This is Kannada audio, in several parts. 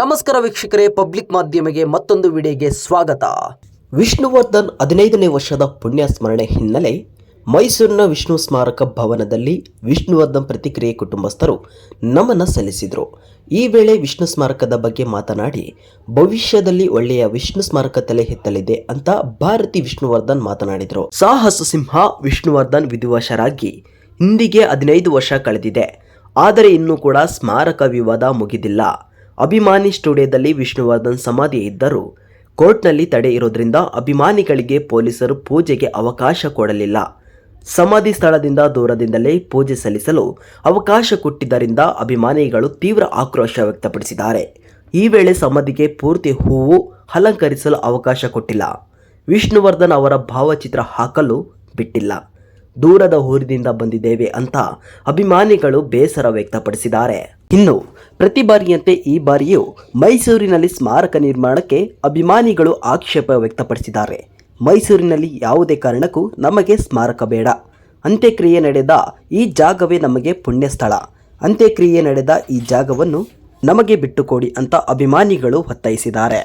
ನಮಸ್ಕಾರ ವೀಕ್ಷಕರೇ, ಪಬ್ಲಿಕ್ ಮಾಧ್ಯಮಿಗೆ ಮತ್ತೊಂದು ವಿಡಿಯೋಗೆ ಸ್ವಾಗತ. ವಿಷ್ಣುವರ್ಧನ್ ಹದಿನೈದನೇ ವರ್ಷದ ಪುಣ್ಯ ಸ್ಮರಣೆ ಹಿನ್ನೆಲೆ ಮೈಸೂರಿನ ವಿಷ್ಣು ಸ್ಮಾರಕ ಭವನದಲ್ಲಿ ವಿಷ್ಣುವರ್ಧನ್ ಪ್ರತಿಕ್ರಿಯೆ ಕುಟುಂಬಸ್ಥರು ನಮನ ಸಲ್ಲಿಸಿದರು. ಈ ವೇಳೆ ವಿಷ್ಣು ಸ್ಮಾರಕದ ಬಗ್ಗೆ ಮಾತನಾಡಿ, ಭವಿಷ್ಯದಲ್ಲಿ ಒಳ್ಳೆಯ ವಿಷ್ಣು ಸ್ಮಾರಕ ತಲೆ ಎತ್ತಲಿದೆ ಅಂತ ಭಾರತಿ ವಿಷ್ಣುವರ್ಧನ್ ಮಾತನಾಡಿದರು. ಸಾಹಸ ಸಿಂಹ ವಿಷ್ಣುವರ್ಧನ್ ವಿಧಿವಶರಾಗಿ ಇಂದಿಗೆ ಹದಿನೈದು ವರ್ಷ ಕಳೆದಿದೆ. ಆದರೆ ಇನ್ನೂ ಕೂಡ ಸ್ಮಾರಕ ವಿವಾದ ಮುಗಿದಿಲ್ಲ. ಅಭಿಮಾನಿ ಸ್ಟುಡಿಯೋದಲ್ಲಿ ವಿಷ್ಣುವರ್ಧನ್ ಸಮಾಧಿ ಇದ್ದರೂ ಕೋರ್ಟ್ನಲ್ಲಿ ತಡೆ ಇರೋದ್ರಿಂದ ಅಭಿಮಾನಿಗಳಿಗೆ ಪೊಲೀಸರು ಪೂಜೆಗೆ ಅವಕಾಶ ಕೊಡಲಿಲ್ಲ. ಸಮಾಧಿ ಸ್ಥಳದಿಂದ ದೂರದಿಂದಲೇ ಪೂಜೆ ಸಲ್ಲಿಸಲು ಅವಕಾಶ ಕೊಟ್ಟಿದ್ದರಿಂದ ಅಭಿಮಾನಿಗಳು ತೀವ್ರ ಆಕ್ರೋಶ ವ್ಯಕ್ತಪಡಿಸಿದ್ದಾರೆ. ಈ ವೇಳೆ ಸಮಾಧಿಗೆ ಪೂರ್ತಿ ಹೂವು ಅಲಂಕರಿಸಲು ಅವಕಾಶ ಕೊಟ್ಟಿಲ್ಲ. ವಿಷ್ಣುವರ್ಧನ್ ಅವರ ಭಾವಚಿತ್ರ ಹಾಕಲು ಬಿಟ್ಟಿಲ್ಲ. ದೂರದ ಊರಿನಿಂದ ಬಂದಿದ್ದೇವೆ ಅಂತ ಅಭಿಮಾನಿಗಳು ಬೇಸರ ವ್ಯಕ್ತಪಡಿಸಿದ್ದಾರೆ. ಇನ್ನು ಪ್ರತಿ ಬಾರಿಯಂತೆ ಈ ಬಾರಿಯೂ ಮೈಸೂರಿನಲ್ಲಿ ಸ್ಮಾರಕ ನಿರ್ಮಾಣಕ್ಕೆ ಅಭಿಮಾನಿಗಳು ಆಕ್ಷೇಪ ವ್ಯಕ್ತಪಡಿಸಿದ್ದಾರೆ. ಮೈಸೂರಿನಲ್ಲಿ ಯಾವುದೇ ಕಾರಣಕ್ಕೂ ನಮಗೆ ಸ್ಮಾರಕ ಬೇಡ. ಅಂತ್ಯಕ್ರಿಯೆ ನಡೆದ ಈ ಜಾಗವೇ ನಮಗೆ ಪುಣ್ಯ ಸ್ಥಳ ಅಂತ್ಯಕ್ರಿಯೆ ನಡೆದ ಈ ಜಾಗವನ್ನು ನಮಗೆ ಬಿಟ್ಟುಕೊಡಿ ಅಂತ ಅಭಿಮಾನಿಗಳು ಒತ್ತಾಯಿಸಿದ್ದಾರೆ.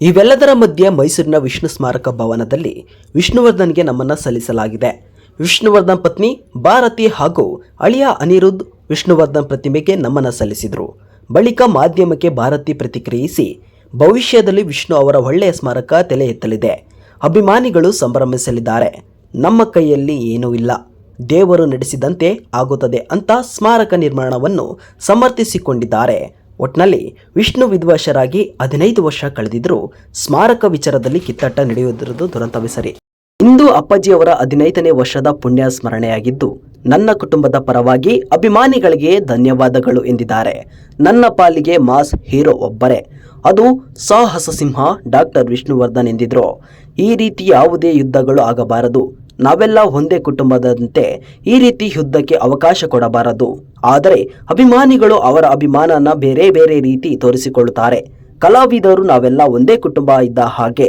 ಇವೆಲ್ಲದರ ಮಧ್ಯೆ ಮೈಸೂರಿನ ವಿಷ್ಣು ಸ್ಮಾರಕ ಭವನದಲ್ಲಿ ವಿಷ್ಣುವರ್ಧನ್ಗೆ ನಮ್ಮನ್ನು ಸಲ್ಲಿಸಲಾಗಿದೆ. ವಿಷ್ಣುವರ್ಧನ್ ಪತ್ನಿ ಭಾರತಿ ಹಾಗೂ ಅಳಿಯ ಅನಿರುದ್ಧ್ ವಿಷ್ಣುವರ್ಧನ್ ಪ್ರತಿಮೆಗೆ ನಮನ ಸಲ್ಲಿಸಿದರು. ಬಳಿಕ ಮಾಧ್ಯಮಕ್ಕೆ ಭಾರತಿ ಪ್ರತಿಕ್ರಿಯಿಸಿ, ಭವಿಷ್ಯದಲ್ಲಿ ವಿಷ್ಣು ಅವರ ಒಳ್ಳೆಯ ಸ್ಮಾರಕ ತಲೆ ಎತ್ತಲಿದೆ ಅಭಿಮಾನಿಗಳು ಸಂಭ್ರಮಿಸಲಿದ್ದಾರೆ. ನಮ್ಮ ಕೈಯಲ್ಲಿ ಏನೂ ಇಲ್ಲ. ದೇವರು ನಡೆಸಿದಂತೆ ಆಗುತ್ತದೆ ಅಂತ ಸ್ಮಾರಕ ನಿರ್ಮಾಣವನ್ನು ಸಮರ್ಥಿಸಿಕೊಂಡಿದ್ದಾರೆ. ಒಟ್ನಲ್ಲಿ ವಿಷ್ಣು ವಿದ್ವಾಂಸರಾಗಿ ಹದಿನೈದು ವರ್ಷ ಕಳೆದಿದ್ದರೂ ಸ್ಮಾರಕ ವಿಚಾರದಲ್ಲಿ ಕಿತ್ತಾಟ ನಡೆಯುತ್ತಿರುವುದು ದುರಂತವೇ ಸರಿ. ಇಂದು ಅಪ್ಪಾಜಿಯವರ ಹದಿನೈದನೇ ವರ್ಷದ ಪುಣ್ಯ ಸ್ಮರಣೆಯಾಗಿದ್ದು ನನ್ನ ಕುಟುಂಬದ ಪರವಾಗಿ ಅಭಿಮಾನಿಗಳಿಗೆ ಧನ್ಯವಾದಗಳು ಎಂದಿದ್ದಾರೆ. ನನ್ನ ಪಾಲಿಗೆ ಮಾಸ್ ಹೀರೋ ಒಬ್ಬರೇ. ಅದು ಸಾಹಸ ಸಿಂಹ ಡಾಕ್ಟರ್ ವಿಷ್ಣುವರ್ಧನ್ ಎಂದಿದ್ರು. ಈ ರೀತಿ ಯಾವುದೇ ಯುದ್ಧಗಳು ಆಗಬಾರದು. ನಾವೆಲ್ಲ ಒಂದೇ ಕುಟುಂಬದಂತೆ ಈ ರೀತಿ ಯುದ್ಧಕ್ಕೆ ಅವಕಾಶ ಕೊಡಬಾರದು. ಆದರೆ ಅಭಿಮಾನಿಗಳು ಅವರ ಅಭಿಮಾನನ ಬೇರೆ ಬೇರೆ ರೀತಿ ತೋರಿಸಿಕೊಳ್ಳುತ್ತಾರೆ. ಕಲಾವಿದರು ನಾವೆಲ್ಲ ಒಂದೇ ಕುಟುಂಬ ಇದ್ದ ಹಾಗೆ.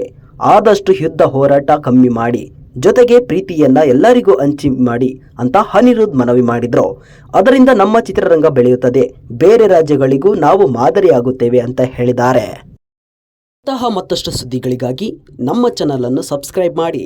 ಆದಷ್ಟು ಯುದ್ಧ ಹೋರಾಟ ಕಮ್ಮಿ ಮಾಡಿ, ಜೊತೆಗೆ ಪ್ರೀತಿಯನ್ನ ಎಲ್ಲರಿಗೂ ಹಂಚಿ ಮಾಡಿ ಅಂತ ಅನಿರುದ್ಧ್ ಮನವಿ ಮಾಡಿದ್ರು. ಅದರಿಂದ ನಮ್ಮ ಚಿತ್ರರಂಗ ಬೆಳೆಯುತ್ತದೆ. ಬೇರೆ ರಾಜ್ಯಗಳಿಗೂ ನಾವು ಮಾದರಿಯಾಗುತ್ತೇವೆ ಅಂತ ಹೇಳಿದ್ದಾರೆ. ಇಂತಹ ಮತ್ತಷ್ಟು ಸುದ್ದಿಗಳಿಗಾಗಿ ನಮ್ಮ ಚಾನಲ್ ಅನ್ನು ಸಬ್ಸ್ಕ್ರೈಬ್ ಮಾಡಿ.